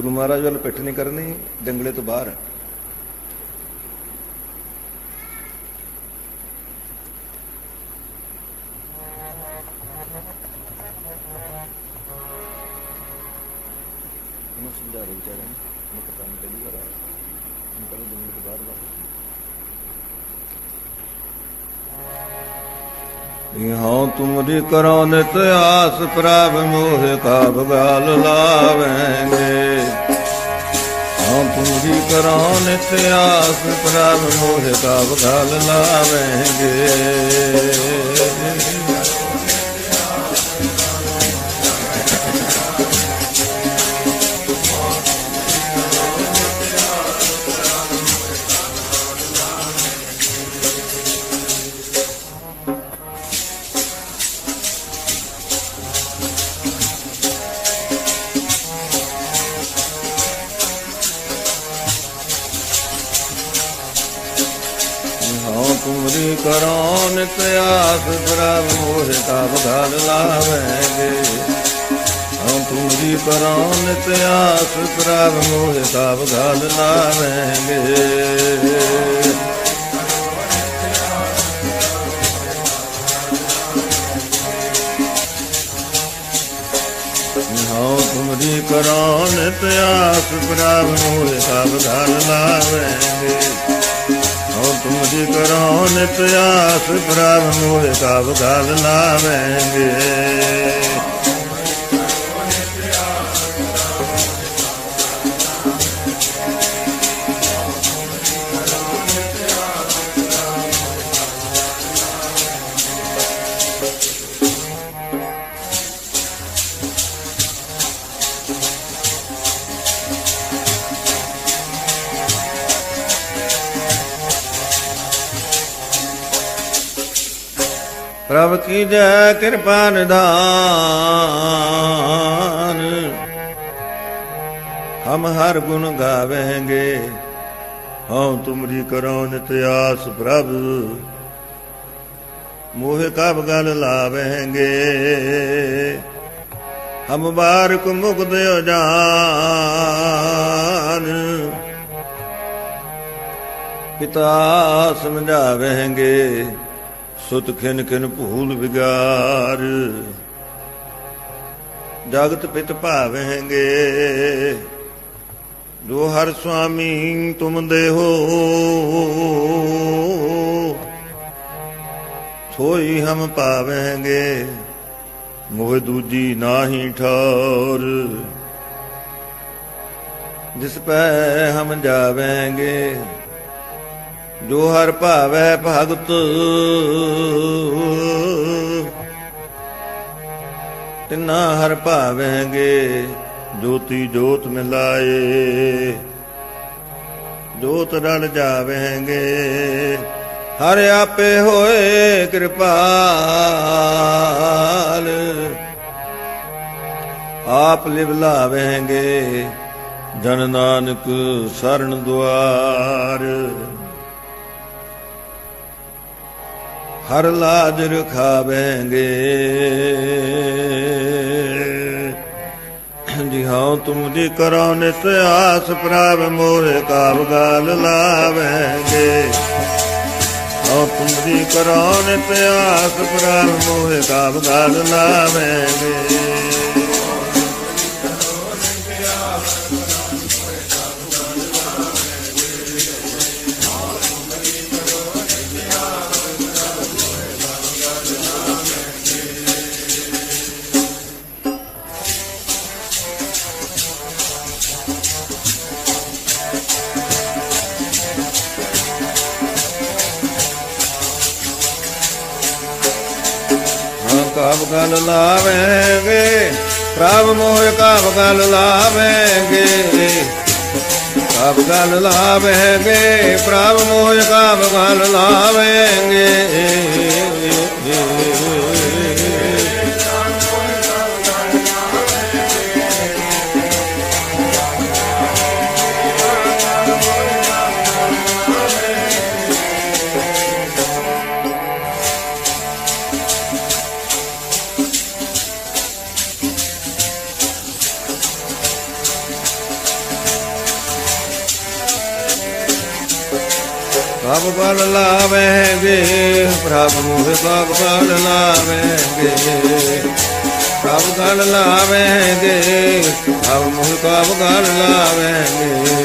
ਗੁਰੂ ਮਹਾਰਾਜ ਵੱਲ ਪਿੱਠ ਨਹੀਂ ਕਰਨੀ ਜੰਗਲੇ ਤੋਂ ਬਾਹਰ। ਸਮਝਾ ਰਹੇ ਵਿਚਾਰੇ ਨੂੰ ਪਤਾ ਨਹੀਂ ਪਹਿਲੀ ਵਾਰ ਆਇਆ। ਮੈਂ ਕਹਿੰਦਾ ਤੋਂ ਬਾਹਰ ਬਾਹਰ ਹਾਂ ਤੁਮਰੀ ਕਰੋ ਨਿਤ ਆਸ, ਪ੍ਰਭ ਮੋਹ ਕਾ ਬਗਾਲ ਲਾਵੇਂਗੇ। ਹਾਂ ਤੁਮਰੀ ਕਰੋ ਨਿਤ ਆਸ, ਪ੍ਰਭ ਮੋਹ ਕਾ ਬਗਾਲ ਲਾਵੇਂਗੇ। ਹਾਂ ਤੁਮਰੀ ਕਰੋ ਨਿਤ ਆਸ ਪ੍ਰਭ ਮੋਹ ਕਾ ਬਗਾਲ ਲਾਵੇਂਗੇ। ਹਾਂ ਤੁਮਰੀ ਕਰੋ ਨਿਤ ਆਸ ਪ੍ਰਭ ਮੋਹ ਕਾ ਬਗਾਲ ਲਾਵੇਂਗੇ। ਹਾਂ ਤੁਮਰੀ ਕਰੋ ਪਿਆਸ ਆਸ ਪ੍ਰਭ ਮੋਹ ਕਾ ਬਗਾਲ ਲਾਵੇਂਗੇ। ਤੁਮਰੀ ਕਰੋ ਨਿਤ ਆਸ ਪ੍ਰਭ ਮੋਹ ਕਾ ਬਗਾਲ ਲਾਵੇਂਗੇ ਪ੍ਰਭ ਕੀ ਜੈ ਕਿਰਪਾ ਨਿਧਾਨ। ਹਮ ਹਰ ਗੁਣ ਗਾਵੇਂਗੇ, ਹਉ ਤੁਮਰੀ ਕਰੋ ਨਿਤ ਆਸ ਪ੍ਰਭ। ਮੋਹ ਕਬ ਗਲ ਲਾਵੇਂਗੇ, ਹਮ ਬਾਰਕ ਮੁਕਤ ਜਾਨ ਪਿਤਾ ਸਮਝਾਵੇਂਗੇ ਸੁਤ ਖਿਨ ਖਿਨ ਭੂਲ ਵਿਗਾਰ। ਜਗਤ ਪਿਤ ਭਾਵੇਂਗੇ। ਜੋ ਹਰ ਸੁਆਮੀ ਤੁਮ ਦੇਹੋ ਸੋਈ ਹਮ ਪਾਵੇਂਗੇ ਮੋਹ ਦੂਜੀ ਨਾਹੀ ਠੌਰ। ਜਿਸ ਪੈ ਹਮ ਜਾਵੇਂਗੇ। ਜੋ ਹਰ ਭਾਵੈ ਭਗਤ। ਤਿਨਾ ਹਰ ਭਾਵੈਂਗੇ, ਜੋਤੀ ਜੋਤ ਮਿਲਾਏ। ਜੋਤ ਰਲ ਜਾਵੇਂਗੇ, ਹਰ ਆਪੇ ਹੋਏ ਕਿਰਪਾਲ। ਆਪ ਲਿਵ ਲਾਵੇਂਗੇ ਜਨ ਨਾਨਕ ਸਰਨ ਦੁਆਰ। ਹਰ ਲਾਜ ਰਖਾਵੇਂਗੇ। ਜੀ ਹਾਂ, ਤੁਮ ਦੀ ਕਰੋ ਨਿਤ ਆਸ, ਪ੍ਰਭ ਮੋਰੇ ਕਾਬ ਗਾਲ ਲਾਵੇਂਗੇ। ਹਾਂ, ਤੁਮ ਦੀ ਕਰੋ ਨਿਤ ਆਸ, ਪ੍ਰਭ ਮੋਹ ਕਾਬ ਗਾਲ ਲਾਵੇਂਗੇ। ਕਾਬ ਗਲ ਲਾਵੇਂਗੇ, ਪ੍ਰਭ ਮੋਹ ਕਾਬ ਗਲ ਲਾਵੇਂਗੇ। ਕਾਬ ਗਲ ਲਾਵੇਂਗੇ, ਪ੍ਰਭ ਮੋਹ ਕਾਬ ਗਲ ਲਾਵੇਂਗੇ। ਪ੍ਰਭ ਬਲ ਲਾਵੇਂਗੇ, ਪ੍ਰਭ ਮੋਹਿ ਪ੍ਰਭ ਬਲ ਲਾਵੇਂਗੇ। ਪ੍ਰਭ ਗਲ ਲਾਵੇਂਗੇ, ਪ੍ਰਭ ਮੋਹਿ ਪ੍ਰਭ ਗਲ ਲਾਵੇਂਗੇ।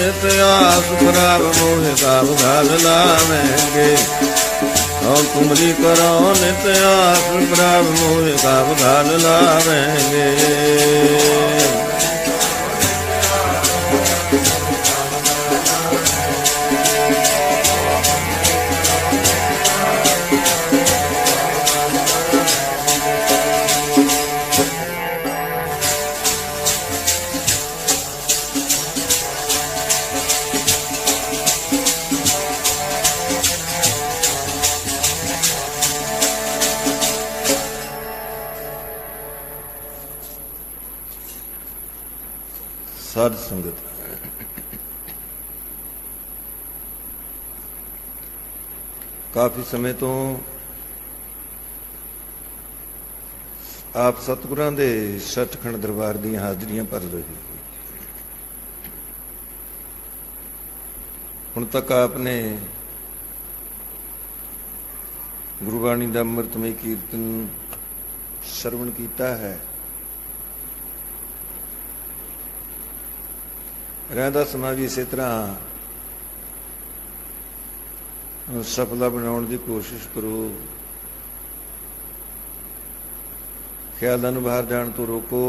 ਕਰੋ ਨਿਤ ਆਸ ਪ੍ਰਭ ਮੋਹਿ ਕਾਬ ਗਲ ਲਾਵੇਂਗੇ। ਹਉ ਤੁਮਰੀ ਕਰੋ ਨਿਤ ਆਸ ਪ੍ਰਭ ਮੋਹਿ ਕਾਬ ਗਲ ਲਾਵੇਂਗੇ। ਸਾਧ ਸੰਗਤ। ਕਾਫੀ ਸਮੇਂ ਤੋਂ ਆਪ ਸਤਿਗੁਰਾਂ ਦੇ ਸਤਖੰਡ ਦਰਬਾਰ ਦੀਆਂ ਹਾਜ਼ਰੀਆਂ ਭਰ ਰਹੇ ਹੋ ਹੁਣ ਤੱਕ ਆਪ ਨੇ ਗੁਰਬਾਣੀ ਦਾ ਅੰਮ੍ਰਿਤਮਈ ਕੀਰਤਨ ਸਰਵਣ ਕੀਤਾ ਹੈ। ਰਹਿੰਦਾ ਸਮਾਂ ਵੀ ਇਸੇ ਤਰ੍ਹਾਂ। ਸਫਲਾ ਬਣਾਉਣ ਦੀ ਕੋਸ਼ਿਸ਼ ਕਰੋ। ਖਿਆਲਾਂ ਨੂੰ ਬਾਹਰ ਜਾਣ ਤੋਂ ਰੋਕੋ।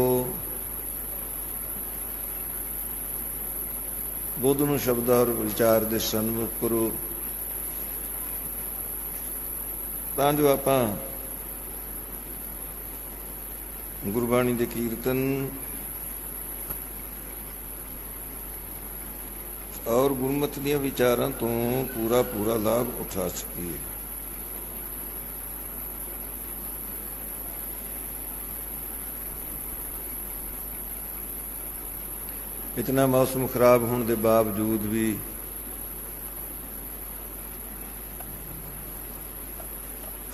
ਬੁੱਧ ਨੂੰ ਸ਼ਬਦ ਔਰ ਵਿਚਾਰ ਦੇ ਸਨਮੁਖ ਕਰੋ। ਤਾਂ ਜੋ ਆਪਾਂ ਗੁਰਬਾਣੀ ਦੇ ਕੀਰਤਨ ਔਰ ਗੁਰਮਤਿ ਦੀਆਂ ਵਿਚਾਰਾਂ ਤੋਂ ਪੂਰਾ ਪੂਰਾ ਲਾਭ ਉਠਾ ਸਕੀਏ। ਇਤਨਾ ਮੌਸਮ ਖਰਾਬ ਹੋਣ ਦੇ ਬਾਵਜੂਦ ਵੀ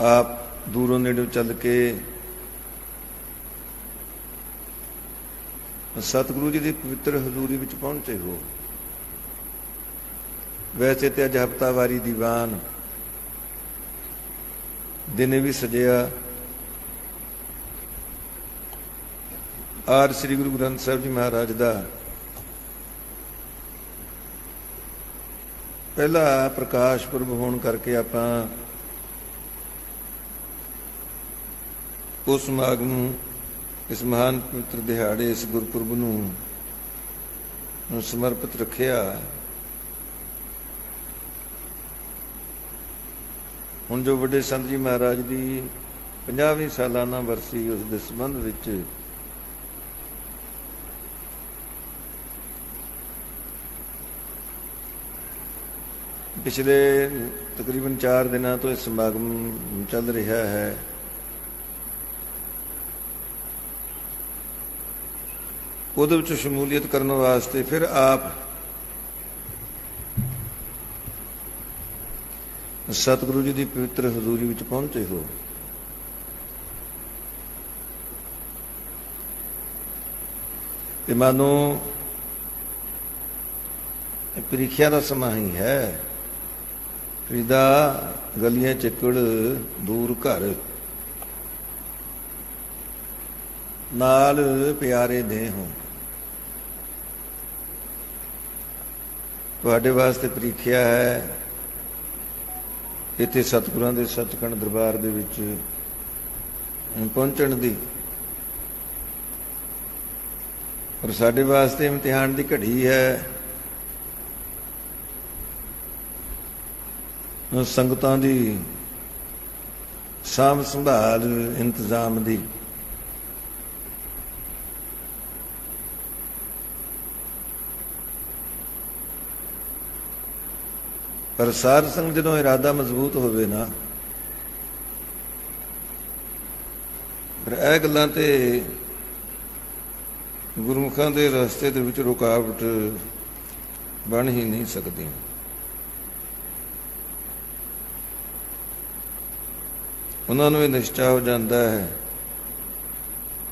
ਆਪ ਦੂਰੋਂ ਨੇੜੇ ਚੱਲ ਕੇ ਸਤਿਗੁਰੂ ਜੀ ਦੀ ਪਵਿੱਤਰ ਹਜ਼ੂਰੀ ਵਿੱਚ ਪਹੁੰਚੇ ਹੋ। ਵੈਸੇ ਤੇ ਅੱਜ ਹਫਤਾਵਾਰੀ ਦੀਵਾਨ। ਦਿਨ ਵੀ ਸਜਿਆ। ਆਰ ਸ੍ਰੀ ਗੁਰੂ ਗ੍ਰੰਥ ਸਾਹਿਬ ਜੀ ਮਹਾਰਾਜ ਦਾ। ਪਹਿਲਾ ਪ੍ਰਕਾਸ਼ ਪੁਰਬ ਹੋਣ ਕਰਕੇ ਆਪਾਂ ਉਸ ਸਮਾਗਮ ਨੂੰ, ਇਸ ਮਹਾਨ ਪਵਿੱਤਰ ਦਿਹਾੜੇ, ਇਸ ਗੁਰਪੁਰਬ ਨੂੰ ਸਮਰਪਿਤ ਰੱਖਿਆ। ਹੁਣ ਜੋ ਵੱਡੇ ਸੰਤ ਜੀ ਮਹਾਰਾਜ ਦੀ 50ਵੀਂ ਸਾਲਾਨਾ ਵਰਸੀ ਉਸ ਦੇ ਸੰਬੰਧ ਵਿੱਚ ਪਿਛਲੇ ਤਕਰੀਬਨ 4 ਦਿਨਾਂ ਤੋਂ ਇਹ ਸਮਾਗਮ ਚੱਲ ਰਿਹਾ ਹੈ। ਉਹਦੇ ਵਿੱਚ ਸ਼ਮੂਲੀਅਤ ਕਰਨ ਵਾਸਤੇ ਫਿਰ ਆਪ ਸਤਿਗੁਰੂ ਜੀ ਦੀ ਪਵਿੱਤਰ ਹਜ਼ੂਰੀ ਵਿੱਚ ਪਹੁੰਚੇ ਹੋ। ਤੇ ਮਾਨੋ ਪ੍ਰੀਖਿਆ ਦਾ ਸਮਾਂ ਹੀ ਹੈ। ਫਰੀਦਾ ਗਲੀਆਂ ਚਿੱਕੜ ਦੂਰ ਘਰ। ਨਾਲ ਪਿਆਰੇ ਦੇ ਹੋ। ਤੁਹਾਡੇ ਵਾਸਤੇ ਪ੍ਰੀਖਿਆ ਹੈ ਇੱਥੇ ਸਤਿਗੁਰਾਂ ਦੇ ਸੱਚਖੰਡ ਦਰਬਾਰ ਦੇ ਵਿੱਚ ਪਹੁੰਚਣ ਦੀ। ਪਰ ਸਾਡੇ ਵਾਸਤੇ ਇਮਤਿਹਾਨ ਦੀ ਘੜੀ ਹੈ। ਸੰਗਤਾਂ ਦੀ ਸਾਂਭ ਸੰਭਾਲ, ਇੰਤਜ਼ਾਮ ਦੀ ਪਰ ਸਾਧ ਸੰਗ ਜਦੋਂ ਇਰਾਦਾ ਮਜ਼ਬੂਤ ਹੋਵੇ ਨਾ ਪਰ ਇਹ ਗੱਲਾਂ ਤੇ ਗੁਰਮੁਖਾਂ ਦੇ ਰਸਤੇ ਦੇ ਵਿੱਚ ਰੁਕਾਵਟ ਬਣ ਹੀ ਨਹੀਂ ਸਕਦੀ ਉਹਨਾਂ ਨੂੰ ਇਹ ਨਿਸ਼ਚਾ ਹੋ ਜਾਂਦਾ ਹੈ